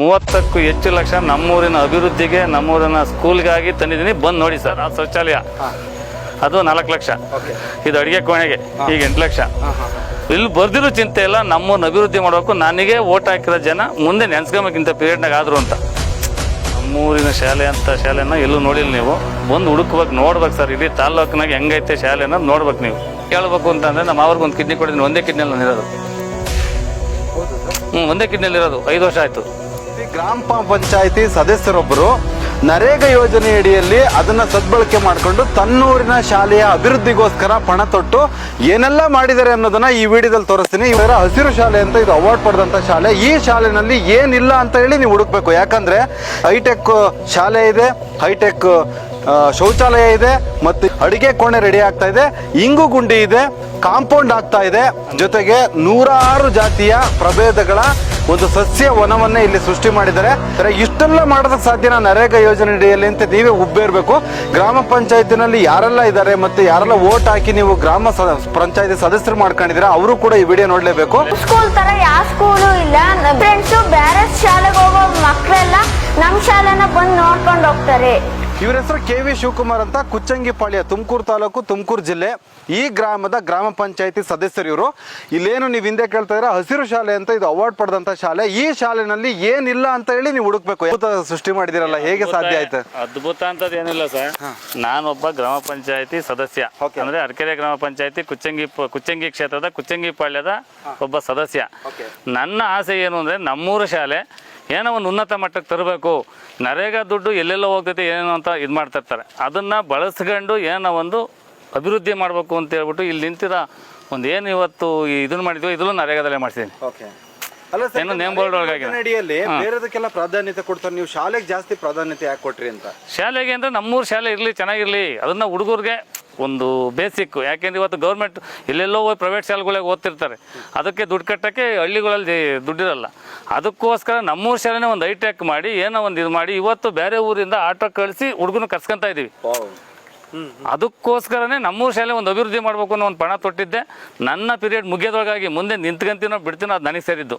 ಮೂವತ್ತಕ್ಕೂ ಹೆಚ್ಚು ಲಕ್ಷ ನಮ್ಮೂರಿನ ಅಭಿವೃದ್ಧಿಗೆ ನಮ್ಮೂರಿನ ಸ್ಕೂಲ್ಗಾಗಿ ತಂದಿದ್ದೀನಿ. ಬಂದು ನೋಡಿ ಸರ್ ಆ ಶೌಚಾಲಯ. ಅದು ನಾಲ್ಕು ಲಕ್ಷ. ಇದು ಅಡುಗೆ ಕೋಣೆಗೆ ಈಗ ಎಂಟು ಲಕ್ಷ. ಇಲ್ಲಿ ಬರ್ದಿರೋ ಚಿಂತೆ ಇಲ್ಲ ನಮ್ಮೂರನ್ನ ಅಭಿವೃದ್ಧಿ ಮಾಡಬೇಕು ನನಗೆ ಓಟ್ ಹಾಕಿರೋ ಜನ ಮುಂದೆ ನೆನ್ಸ್ಕೊಬೇಕಿಂತ ಪೀರಿಯಡ್ನಾಗ ಆದರೂ ಅಂತ. ನಮ್ಮೂರಿನ ಶಾಲೆ ಅಂತ ಶಾಲೆನ ಎಲ್ಲೂ ನೋಡಿಲ್ಲ ನೀವು. ಬಂದು ಹುಡುಕ್ಬೇಕು ನೋಡ್ಬೇಕು ಸರ್. ಇಡೀ ತಾಲ್ಲೂಕಿನಾಗ ಹೆಂಗೈತೆ ಶಾಲೆ ಅನ್ನೋದು ನೋಡ್ಬೇಕು ನೀವು. ಕೇಳಬೇಕು ಅಂತಂದ್ರೆ ನಮ್ಮ ಅವ್ರಿಗೆ ಒಂದು ಕಿಡ್ನಿ ಕೊಟ್ಟಿದ್ದೀನಿ ಒಂದೇ ಕಿಡ್ನಿಯಲ್ಲಿ ನಾನು ಇರೋದು. ಹ್ಞೂ ಒಂದೇ ಕಿಡ್ನಿಯಲ್ಲಿ ಇರೋದು ಐದು ವರ್ಷ ಆಯಿತು. ಈ ಗ್ರಾಮ ಪಂಚಾಯಿತಿ ಸದಸ್ಯರೊಬ್ಬರು ನರೇಗಾ ಯೋಜನೆ ಅಡಿಯಲ್ಲಿ ಅದನ್ನ ಸದ್ಬಳಕೆ ಮಾಡಿಕೊಂಡು ತನ್ನೂರಿನ ಶಾಲೆಯ ಅಭಿವೃದ್ಧಿಗೋಸ್ಕರ ಪಣ ತೊಟ್ಟು ಏನೆಲ್ಲ ಮಾಡಿದ್ದಾರೆ ಅನ್ನೋದನ್ನ ಈ ವಿಡಿಯೋದಲ್ಲಿ ತೋರಿಸ್ತೀನಿ. ಇವರ ಹಸಿರು ಶಾಲೆ ಅಂತ ಇದು ಅವಾರ್ಡ್ ಪಡೆದಂತ ಶಾಲೆ. ಈ ಶಾಲೆನಲ್ಲಿ ಏನಿಲ್ಲ ಅಂತ ಹೇಳಿ ನೀವು ಹುಡುಕ್ಬೇಕು. ಯಾಕಂದ್ರೆ ಹೈಟೆಕ್ ಶಾಲೆ ಇದೆ, ಹೈಟೆಕ್ ಶೌಚಾಲಯ ಇದೆ ಮತ್ತು ಅಡಿಗೆ ಕೋಣೆ ರೆಡಿ ಆಗ್ತಾ ಇದೆ. ಇಂಗು ಗುಂಡಿ ಇದೆ, ಕಾಂಪೌಂಡ್ ಆಗ್ತಾ ಇದೆ. ಜೊತೆಗೆ ನೂರಾರು ಜಾತಿಯ ಪ್ರಭೇದಗಳ ಒಂದು ಸಸ್ಯ ವನವನ್ನೇ ಇಲ್ಲಿ ಸೃಷ್ಟಿ ಮಾಡಿದ್ದಾರೆ. ಇಷ್ಟೆಲ್ಲ ಮಾಡೋದಕ್ಕೆ ಸಾಧ್ಯನ ನರೇಗಾ ಯೋಜನೆ ಅಡಿಯಲ್ಲಿ ಅಂತ ನೀವೇ ಉಬ್ಬೇರ್ಬೇಕು. ಗ್ರಾಮ ಪಂಚಾಯತಿನಲ್ಲಿ ಯಾರೆಲ್ಲ ಇದ್ದಾರೆ ಮತ್ತೆ ಯಾರೆಲ್ಲ ಓಟ್ ಹಾಕಿ ನೀವು ಗ್ರಾಮ ಪಂಚಾಯತಿ ಸದಸ್ಯರು ಮಾಡ್ಕೊಂಡಿದ್ದೀರಾ, ಅವರು ಕೂಡ ಈ ವಿಡಿಯೋ ನೋಡ್ಲೇಬೇಕು. ಸ್ಕೂಲ್ ತರ ಯಾವ ಸ್ಕೂಲು ಇಲ್ಲ. ಫ್ರೆಂಡ್ಸು ಬೇರೆ ಶಾಲೆಗೆ ಹೋಗೋ ಮಕ್ಕಳೆಲ್ಲ ನಮ್ಮ ಶಾಲೆನ ಬಂದು ನೋಡ್ಕೊಂಡು ಹೋಗ್ತಾರೆ. ಇವ್ರ ಹೆಸರು ಕೆ ವಿ ಶಿವಕುಮಾರ್ ಅಂತ ಕುಚ್ಚಂಗಿಪಾಳ್ಯ ತುಮಕೂರು ತಾಲೂಕು ತುಮಕೂರು ಜಿಲ್ಲೆ. ಈ ಗ್ರಾಮದ ಗ್ರಾಮ ಪಂಚಾಯತಿ ಸದಸ್ಯರು ಇವರು. ಇಲ್ಲೇನು ನೀವು ಹಿಂದೆ ಕೇಳ್ತಾ ಇದ್ರೆ ಹಸಿರು ಶಾಲೆ ಅಂತ ಇದು ಅವಾರ್ಡ್ ಪಡೆದಂತ ಶಾಲೆ. ಈ ಶಾಲೆನಲ್ಲಿ ಏನಿಲ್ಲ ಅಂತ ಹೇಳಿ ನೀವು ಹುಡುಕ್ಬೇಕು. ಅದ್ಭುತ ಸೃಷ್ಟಿ ಮಾಡಿದಿರಲ್ಲ ಹೇಗೆ ಸಾಧ್ಯ ಆಯ್ತು? ಅದ್ಭುತ ಅಂತದ್ ಏನಿಲ್ಲ ಸರ್. ನಾನೊಬ್ಬ ಗ್ರಾಮ ಪಂಚಾಯತಿ ಸದಸ್ಯ. ಅಂದ್ರೆ ಅರ್ಕೆರೆ ಗ್ರಾಮ ಪಂಚಾಯತಿ ಕುಚ್ಚಂಗಿ ಕುಚ್ಚಂಗಿ ಕ್ಷೇತ್ರದ ಕುಚ್ಚಂಗಿಪಾಳ್ಯದ ಒಬ್ಬ ಸದಸ್ಯ. ನನ್ನ ಆಸೆ ಏನು ಅಂದ್ರೆ ನಮ್ಮೂರು ಶಾಲೆ ಏನೋ ಒಂದು ಉನ್ನತ ಮಟ್ಟಕ್ಕೆ ತರಬೇಕು. ನರೇಗಾ ದುಡ್ಡು ಎಲ್ಲೆಲ್ಲೋ ಹೋಗ್ತೈತೆ ಏನೋ ಅಂತ ಇದು ಮಾಡ್ತಿರ್ತಾರೆ ಅದನ್ನು ಬಳಸ್ಕೊಂಡು ಏನೋ ಒಂದು ಅಭಿವೃದ್ಧಿ ಮಾಡಬೇಕು ಅಂತ ಹೇಳ್ಬಿಟ್ಟು ಇಲ್ಲಿ ನಿಂತಿರ ಒಂದು ಏನು ಇವತ್ತು ಇದನ್ನ ಮಾಡಿದ್ವಿ ಇದನ್ನು ನರೇಗಾದಲ್ಲೇ ಮಾಡ್ತೀನಿ ಓಕೆ. ಅಲ್ಲ ಸರ್, ಏನು ನೇಮ್ ಬೋರ್ಡ್ ಬೇರೆದಕ್ಕೆಲ್ಲ ಪ್ರಾಧಾನ್ಯತೆ ಕೊಡ್ತಾರೆ ನೀವು ಶಾಲೆಗೆ ಜಾಸ್ತಿ ಪ್ರಾಧಾನ್ಯತೆ ಯಾಕೆ ಕೊಟ್ರಿ ಅಂತ? ಶಾಲೆಗೆ ಅಂದರೆ ನಮ್ಮೂರು ಶಾಲೆ ಇರಲಿ ಚೆನ್ನಾಗಿರಲಿ. ಅದನ್ನು ಹುಡುಗರಿಗೆ ಒಂದು ಬೇಸಿಕ್ ಯಾಕೆಂದ್ರೆ ಇವತ್ತು ಗೌರ್ಮೆಂಟ್ ಎಲ್ಲೆಲ್ಲೋ ಹೋಗಿ ಪ್ರೈವೇಟ್ ಶಾಲೆಗಳಿಗೆ ಓದ್ತಿರ್ತಾರೆ. ಅದಕ್ಕೆ ದುಡ್ಡು ಕಟ್ಟೋಕ್ಕೆ ಹಳ್ಳಿಗಳಲ್ಲಿ ದುಡ್ಡಿರಲ್ಲ ಅದಕ್ಕೋಸ್ಕರ ನಮ್ಮೂರು ಶಾಲೆನೇ ಒಂದು ಹೈಟೆಕ್ ಮಾಡಿ, ಏನೋ ಒಂದು ಇದು ಮಾಡಿ, ಇವತ್ತು ಬೇರೆ ಊರಿಂದ ಆಟೋ ಕಳಿಸಿ ಹುಡುಗನ ಕರ್ಸ್ಕೊಂತ ಇದ್ದೀವಿ ಅದಕ್ಕೋಸ್ಕರನೇ ನಮ್ಮೂರು ಶಾಲೆ ಒಂದು ಅಭಿವೃದ್ಧಿ ಮಾಡಬೇಕು ಅನ್ನೋ ಒಂದು ಪಣ ತೊಟ್ಟಿದ್ದೆ. ನನ್ನ ಪೀರಿಯಡ್ ಮುಗಿಯೋದ್ರೊಳಗಾಗಿ ಮುಂದೆ ನಿಂತ್ಕೊಂತೀನೋ ಬಿಡ್ತೀನೋ ಅದು ನನಗೆ ಸೇರಿದ್ದು.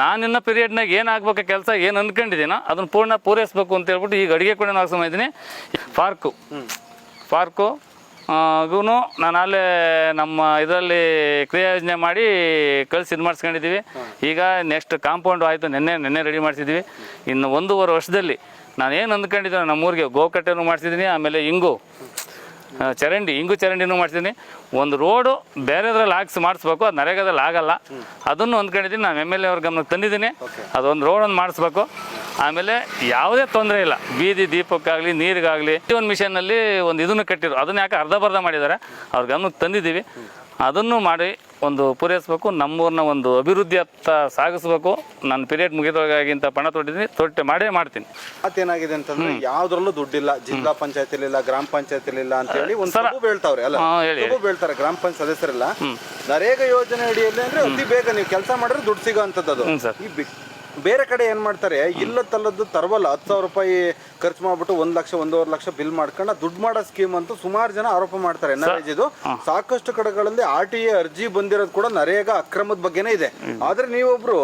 ನಾನಿನ್ನ ಪೀರಿಯಡ್ನಾಗ ಏನಾಗಬೇಕು ಕೆಲಸ, ಏನು ಅಂದ್ಕೊಂಡಿದ್ದೀನೋ ಅದನ್ನು ಪೂರ್ಣ ಪೂರೈಸಬೇಕು ಅಂತ ಹೇಳ್ಬಿಟ್ಟು ಈಗ ಅಡುಗೆ ಕೂಡ ಸಮಯ ಇದ್ದೀನಿ. ಪಾರ್ಕು ಪಾರ್ಕು ಗೂನು ನಾನು ಅಲ್ಲೇ ನಮ್ಮ ಇದರಲ್ಲಿ ಕ್ರಿಯಾ ಯೋಜನೆ ಮಾಡಿ ಕಳಿಸಿ ಇದು ಮಾಡಿಸ್ಕೊಂಡಿದ್ದೀವಿ ಈಗ ನೆಕ್ಸ್ಟ್ ಕಾಂಪೌಂಡ್ ಆಯಿತು ನಿನ್ನೆ ನಿನ್ನೆ ರೆಡಿ ಮಾಡಿಸಿದ್ವಿ. ಇನ್ನು ಒಂದೂವರೆ ವರ್ಷದಲ್ಲಿ ನಾನು ಏನು ಅಂದ್ಕೊಂಡಿದ್ದೀನಿ ನಮ್ಮೂರಿಗೆ ಗೋಕಟ್ಟೆನೂ ಮಾಡಿಸಿದ್ದೀನಿ ಆಮೇಲೆ ಇಂಗು ಚರಂಡಿ ಇಂಗು ಚರಂಡಿನೂ ಮಾಡ್ತಿದ್ದೀನಿ ಒಂದು ರೋಡು ಬೇರೆದ್ರಲ್ಲಿ ಹಾಕ್ಸಿ ಮಾಡಿಸ್ಬೇಕು ಅದು ನರೇಗಾದಲ್ಲಿ ಆಗಲ್ಲ. ಅದನ್ನು ಅಂದ್ಕೊಂಡಿದ್ದೀನಿ ನಾನು ಎಂ ಎಲ್ ಎ ಅವ್ರ ಗಮನಕ್ಕೆ ತಂದಿದ್ದೀನಿ ಅದೊಂದು ರೋಡನ್ನು ಮಾಡಿಸ್ಬೇಕು. ಆಮೇಲೆ ಯಾವುದೇ ತೊಂದರೆ ಇಲ್ಲ. ಬೀದಿ ದೀಪಕ್ಕಾಗಲಿ ನೀರಿಗಾಗಲಿ ಒಂದು ಮಿಷನ್ನಲ್ಲಿ ಒಂದು ಇದನ್ನು ಕಟ್ಟಿರು ಅದನ್ನ ಯಾಕೆ ಅರ್ಧ ಬರ್ಧ ಮಾಡಿದ್ದಾರೆ? ಅವ್ರ ಗಮನಕ್ಕೆ ತಂದಿದ್ದೀವಿ. ಅದನ್ನು ಮಾಡಿ ಒಂದು ಪೂರೈಸಬೇಕು. ನಮ್ಮೂರನ್ನ ಒಂದು ಅಭಿವೃದ್ಧಿ ಸಾಗಿಸಬೇಕು. ನಾನು ಪಿರಿಯಡ್ ಮುಗಿದೊಳಗಾಗಿಂತ ಪಣ ತೊಟ್ಟಿದ್ದೀನಿ. ತೊಟ್ಟೆ ಮಾಡೇ ಮಾಡ್ತೀನಿ. ಮತ್ತೇನಾಗಿದೆ ಅಂತಂದ್ರೆ ಯಾವ್ದ್ರಲ್ಲೂ ದುಡ್ಡಿಲ್ಲ. ಜಿಲ್ಲಾ ಪಂಚಾಯತ್ ಇಲ್ಲ ಗ್ರಾಮ ಪಂಚಾಯತ್ ಇಲ್ಲ ಅಂತ ಹೇಳಿ ಒಂದು ಸಲ ಹೇಳ್ತಾವ್ರೆ ಬೀಳ್ತಾವ್ರೆ ಅಲ್ಲ? ಹೇಳಿ, ಹೇಳ್ತಾರೆ ಬೀಳ್ತಾರೆ ಗ್ರಾಮ ಪಂಚಾಯತ್ ಸದಸ್ಯರೆಲ್ಲ. ನರೇಗಾ ಯೋಜನೆ ಅಡಿಯಲ್ಲಿ ಅಂದ್ರೆ ಅತಿ ಬೇಗ ನೀವು ಕೆಲಸ ಮಾಡಿದ್ರೆ ದುಡ್ಡು ಸಿಗೋ ಅಂತದ್ದು ಈ ಬೇರೆ ಕಡೆ ಏನು ಮಾಡ್ತಾರೆ? ಇಲ್ಲ ತಲ್ಲದ್ದು ತರವಲ್ಲ. ಹತ್ತು ಸಾವಿರ ರೂಪಾಯಿ ಖರ್ಚು ಮಾಡಿಬಿಟ್ಟು ಒಂದು ಲಕ್ಷ ಒಂದೂವರೆ ಲಕ್ಷ ಬಿಲ್ ಮಾಡ್ಕೊಂಡು ದುಡ್ಡು ಮಾಡೋ ಸ್ಕೀಮ್ ಅಂತೂ ಸುಮಾರು ಜನ ಆರೋಪ ಮಾಡ್ತಾರೆ. ಎನ್ ಇದು ಸಾಕಷ್ಟು ಕಡೆಗಳಲ್ಲಿ ಆರ್ ಟಿ ಎ ಅರ್ಜಿ ಬಂದಿರೋದು ಕೂಡ ನರೇಗಾ ಅಕ್ರಮದ ಬಗ್ಗೆನೇ ಇದೆ. ಆದ್ರೆ ನೀವೊಬ್ರು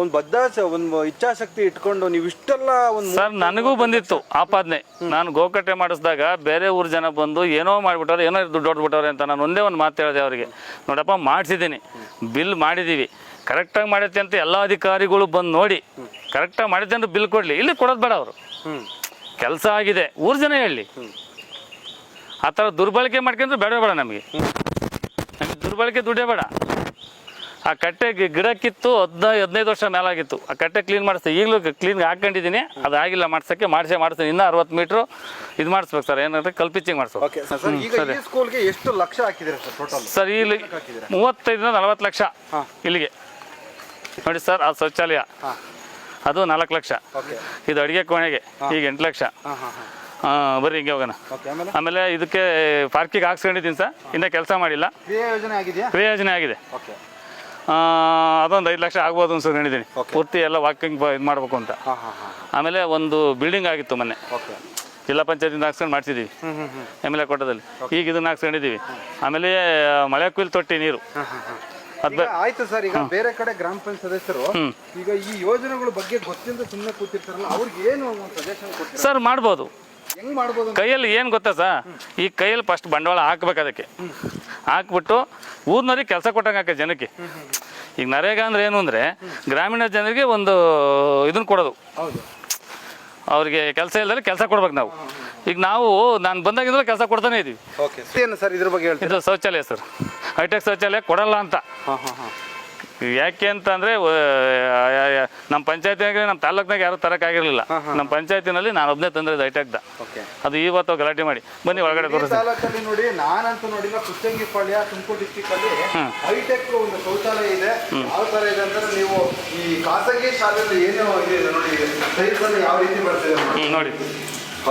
ಒಂದು ಬದ್ಧ ಒಂದು ಇಚ್ಛಾಶಕ್ತಿ ಇಟ್ಕೊಂಡು ನೀವು ಇಷ್ಟೆಲ್ಲ ಒಂದು ಸರ್ ನನಗೂ ಬಂದಿತ್ತು ಆಪಾದನೆ. ನಾನು ಗೋಕಟ್ಟೆ ಮಾಡಿಸಿದಾಗ ಬೇರೆ ಊರು ಜನ ಬಂದು ಏನೋ ಮಾಡಿಬಿಟ್ಟವ್ರೆ ಏನೋ ದುಡ್ಡು ಹೊಡ್ಬಿಟ್ಟವ್ರೆ ಅಂತ ನಾನು ಒಂದೇ ಒಂದು ಮಾತು ಹೇಳಿದೆ ಅವರಿಗೆ. ನೋಡಪ್ಪ ಮಾಡಿಸಿದ್ದೀನಿ. ಬಿಲ್ ಮಾಡಿದ್ದೀವಿ ಕರೆಕ್ಟಾಗಿ ಮಾಡೈತೆ ಅಂತ ಎಲ್ಲ ಅಧಿಕಾರಿಗಳು ಬಂದು ನೋಡಿ ಕರೆಕ್ಟಾಗಿ ಮಾಡೈತೆ ಅಂತ ಬಿಲ್ ಕೊಡಲಿ. ಇಲ್ಲಿ ಕೊಡೋದು ಬೇಡ ಅವರು. ಕೆಲಸ ಆಗಿದೆ. ಊರು ಜನ ಹೇಳಿ. ಆ ಥರ ದುರ್ಬಳಕೆ ಮಾಡ್ಕೊಂಡ್ರೆ ಬೇಡ ಬೇಡ ನಮಗೆ. ನಮಗೆ ದುರ್ಬಳಕೆ ದುಡ್ಡೇ ಬೇಡ. ಆ ಕಟ್ಟೆ ಗಿಡಕ್ಕಿತ್ತು ಗಿಡ ಕಿತ್ತು ಹದಿನೈದು ಹದಿನೈದು ವರ್ಷ ಮೇಲಾಗಿತ್ತು. ಆ ಕಟ್ಟೆ ಕ್ಲೀನ್ ಮಾಡಿಸ್ತೆ ಈಗಲೂ ಕ್ಲೀನ್ ಹಾಕೊಂಡಿದ್ದೀನಿ ಅದು ಆಗಿಲ್ಲ ಮಾಡ್ಸೋಕ್ಕೆ ಮಾಡಿಸೇ ಮಾಡಿಸ್ತೀನಿ ಇನ್ನೂ ಅರವತ್ತು ಮೀಟ್ರು ಇದು ಮಾಡಿಸ್ಬೇಕು ಸರ್. ಏನಂದ್ರೆ ಕಲ್ಪಿಚಿಂಗ್ ಮಾಡಿಸ್ಬೇಕು. ಸರ್ ಇಲ್ಲಿ ಮೂವತ್ತೈದರಿಂದ ನಲವತ್ತು ಲಕ್ಷ ಇಲ್ಲಿಗೆ. ನೋಡಿ ಸರ್ ಅದು ಶೌಚಾಲಯ. ಅದು ನಾಲ್ಕು ಲಕ್ಷ. ಇದು ಅಡುಗೆ ಕೋಣೆಗೆ ಈಗ ಎಂಟು ಲಕ್ಷ. ಆ, ಬರ್ರಿ ಹಿಂಗೆ ಹೋಗೋಣ. ಆಮೇಲೆ? ಇದಕ್ಕೆ ಪಾರ್ಕಿಗೆ ಹಾಕ್ಸ್ಕೊಂಡಿದ್ದೀನಿ ಸರ್ ಇನ್ನೂ ಕೆಲಸ ಮಾಡಿಲ್ಲ. ಕ್ರಿಯಾ ಯೋಜನೆ ಆಗಿದೆ. ಆ, ಅದೊಂದು ಐದು ಲಕ್ಷ ಆಗ್ಬೋದು ಅನ್ಸ್ಕೊಂಡಿದ್ದೀನಿ. ಪೂರ್ತಿ ಎಲ್ಲ ವಾಕಿಂಗ್ ಇದು ಮಾಡಬೇಕು ಅಂತ. ಆಮೇಲೆ ಒಂದು ಬಿಲ್ಡಿಂಗ್ ಆಗಿತ್ತು ಮೊನ್ನೆ. ಜಿಲ್ಲಾ ಪಂಚಾಯತಿಂದ ಹಾಕ್ಸ್ಕೊಂಡು ಮಾಡ್ತಿದ್ದೀವಿ. ಎಂ ಎಲ್ ಎ ಕೋಟದಲ್ಲಿ. ಈಗ ಇದನ್ನ ಹಾಕ್ಸ್ಕೊಂಡಿದ್ದೀವಿ. ಆಮೇಲೆ ಮಳೆ ಕುಯ್ಲು ತೊಟ್ಟಿ ನೀರು. ಅದು ಆಯ್ತು ಸರ್ ಈಗ ಬೇರೆ ಕಡೆ ಗ್ರಾಮ ಪಂಚಾಯತ್ ಸದಸ್ಯರು ಈಗ ಈ ಯೋಜನೆಗಳ ಬಗ್ಗೆ ಗೊತ್ತಿಲ್ಲದೆ ಸುಮ್ಮನೆ ಕೂತಿರ್ತಾರಲ್ಲ ಅವ್ರಿಗೆ ಏನು ಒಂದು ಸಜೆಷನ್ ಕೊಡ್ತೀರಾ? ಸರ್ ಮಾಡ್ಬೋದು. ಹೆಂಗ್ ಮಾಡ್ಬೋದು? ಕೈಯಲ್ಲಿ ಏನು ಗೊತ್ತಾ ಸರ್? ಈ ಕೈಯಲ್ಲಿ ಫಸ್ಟ್ ಬಂಡವಾಳ ಹಾಕ್ಬೇಕು ಅದಕ್ಕೆ. ಹಾಕ್ಬಿಟ್ಟು ಊರಿನವ್ರಿಗೆ ಕೆಲಸ ಕೊಟ್ಟಂಗೆ ಹಾಕ ಜನಕ್ಕೆ. ಈಗ ನರೇಗಾ ಅಂದ್ರೆ ಏನು ಅಂದರೆ ಗ್ರಾಮೀಣ ಜನರಿಗೆ ಒಂದು ಇದನ್ನ ಕೊಡೋದು. ಅವ್ರಿಗೆ ಕೆಲಸ ಇಲ್ಲದ್ರೆ ಕೆಲಸ ಕೊಡ್ಬೇಕು ನಾವು. ಈಗ ನಾವು ನಾನು ಬಂದಾಗಿಂದಲೂ ಕೆಲಸ ಕೊಡ್ತಾನೆ ಇದೀವಿ. ಓಕೆ ಏನು ಸರ್ ಇದ್ರ ಬಗ್ಗೆ ಹೇಳ್ತೀರಾ? ಇದು ಶೌಚಾಲಯ ಸರ್ ಹೈಟೆಕ್ ಶೌಚಾಲಯ ಕೊಡಲ್ಲ ಅಂತ. ಹಾಂ ಹಾಂ ಹಾಂ. ಯಾಕೆ ಅಂತಂದರೆ ನಮ್ಮ ಪಂಚಾಯತಿನಾಗ ನಮ್ಮ ತಾಲೂಕ್ನಾಗ ಯಾರು ತರಕಾಗಿರ್ಲಿಲ್ಲ ನಮ್ಮ ಪಂಚಾಯತಿನಲ್ಲಿ ನಾನು ಒಬ್ಬನೇ ತಂದ್ರೆ ಹೈಟೆಕ್ದ ಓಕೆ ಅದು ಇವತ್ತು ಗಲಾಟೆ ಮಾಡಿ. ಬನ್ನಿ ಒಳಗಡೆ ತೋರಿಸ್ತೀನಿ ತಾಲೂಕಲ್ಲಿ ನೋಡಿ ನಾನಂತೂ ನೋಡಿಲ್ಲ ಕುಚ್ಚಂಗಿಪಾಳ್ಯ ತುಮಕೂರು ಡಿಸ್ಟಿಕ್ ಅಲ್ಲಿ ಹೈಟೆಕ್ ಒಂದು ಶೌಚಾಲಯ ಇದೆ. ಯಾವ ತರ ಇದೆ ಅಂದ್ರೆ ನೀವು ಈ ಖಾಸಗಿ ಶಾಲೆಯಲ್ಲಿ ಏನು ಇದೆ ನೋಡಿ ಸೈಜ್ ಯಾವ ರೀತಿ ಬರ್ತಿದೆ ನೋಡಿ.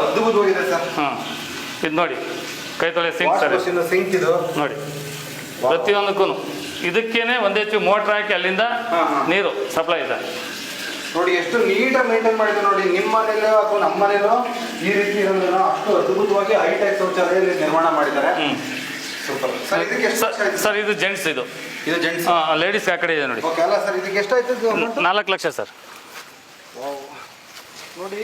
ಅದ್ಭುತವಾಗಿದೆ ಸರ್. ಹಾಂ ಇದು ನೋಡಿ ಕೈ ತೊಳೆ ಸಿಂಕ್ ಸರ್ ಇದು. ಸಿಂಕ್ ಇದು. ನೋಡಿ ಪ್ರತಿಯೊಂದಕ್ಕೂ ಇದಕ್ಕೇನೆ ಒಂದೇ ಹೆಚ್ಚು ಮೋಟ್ರ್ ಹಾಕಿ ಅಲ್ಲಿಂದ. ನೀರು ಸಪ್ಲೈ ಇದೆ. ನೋಡಿ ಎಷ್ಟು ನೀಟಾಗಿ ಮೇಂಟೈನ್ ಮಾಡಿದ್ರು ನೋಡಿ ನಿಮ್ಮ ಮನೇಲೋ ಅಥವಾ ನಮ್ಮ ಮನೇಲೋ ಈ ರೀತಿ ಇರೋದನ್ನ ಅಷ್ಟು ಅದ್ಭುತವಾಗಿ ಹೈಟೆಕ್ ಶೌಚಾಲಯ ನಿರ್ಮಾಣ ಮಾಡಿದ್ದಾರೆ. ಸೂಪರ್ ಸರ್ ಇದಕ್ಕೆ ಎಷ್ಟು ಸರ್? ಇದು ಜೆಂಟ್ಸ್ ಇದು. ಇದು ಜೆಂಟ್ಸ್ ಲೇಡೀಸ್ ಆ ಕಡೆ ಇದೆ ನೋಡಿ. ಓಕೆ ಅಲ್ಲ ಸರ್ ಇದಕ್ಕೆ ಎಷ್ಟಾಯ್ತು ಇದು ನಾಲ್ಕು ಲಕ್ಷ ಸರ್. ನೋಡಿ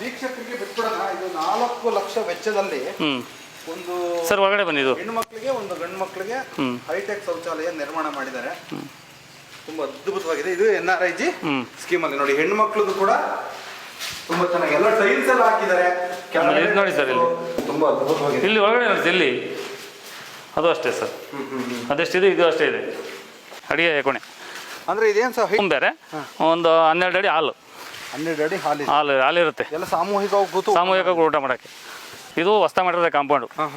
ವೀಕ್ಷಕರಿಗೆ ಬಿಟ್ಬಿಡೋಣ. ಇದು ನಾಲ್ಕು ಲಕ್ಷ ವೆಚ್ಚದಲ್ಲಿ ಒಂದು ಸರ್ ಒಳಗಡೆ ಬಂದಿದ್ದು ಹೆಣ್ಣು ಮಕ್ಕಳಿಗೆ ಒಂದು ಗಂಡು ಮಕ್ಕಳಿಗೆ. ಹೈಟೆಕ್ ಶೌಚಾಲಯ ನಿರ್ಮಾಣ ಮಾಡಿದ್ದಾರೆ. ತುಂಬಾ ಅದ್ಭುತವಾಗಿದೆ. ಇದು N R I G. Scheme ಅಲ್ಲಿ. ನೋಡಿ ಹೆಣ್ಣು ಮಕ್ಕಳದು ಕೂಡ ತುಂಬಾ ಚೆನ್ನಾಗಿ ಎಲ್ಲ ಟೈಲ್ಸ್ ಎಲ್ಲ ಹಾಕಿದ್ದಾರೆ. ನೋಡಿ ಸರ್ ಇಲ್ಲಿ. ತುಂಬಾ ಅದ್ಭುತವಾಗಿದೆ. ಇಲ್ಲಿ ಒಳಗಡೆ ನೋಡಿ ಇಲ್ಲಿ. ಅದು ಅಷ್ಟೇ ಸರ್. ಅದೆಷ್ಟಿದೆ ಇದು? ಅಷ್ಟೇ ಇದೆ. ಅಡಿಗೆ ಕೋಣೆ ಅಂದ್ರೆ ಇದೇನು ಸರ್ ಬೇರೆ. ಒಂದು ಹನ್ನೆರಡು ಅಡಿ ಹಾಲು. ಹನ್ನೆರಡು ಅಡಿ ಹಾಲಿ ಹಾಲು ಹಾಲಿರುತ್ತೆ. ಎಲ್ಲ ಸಾಮೂಹಿಕವಾಗಿ ಕೂತು ಸಾಮೂಹಿಕ ಊಟ ಮಾಡೋಕ್ಕೆ. ಇದು ಹೊಸ್ತ ಮಾಡಿರೋದೇ ಕಾಂಪೌಂಡು.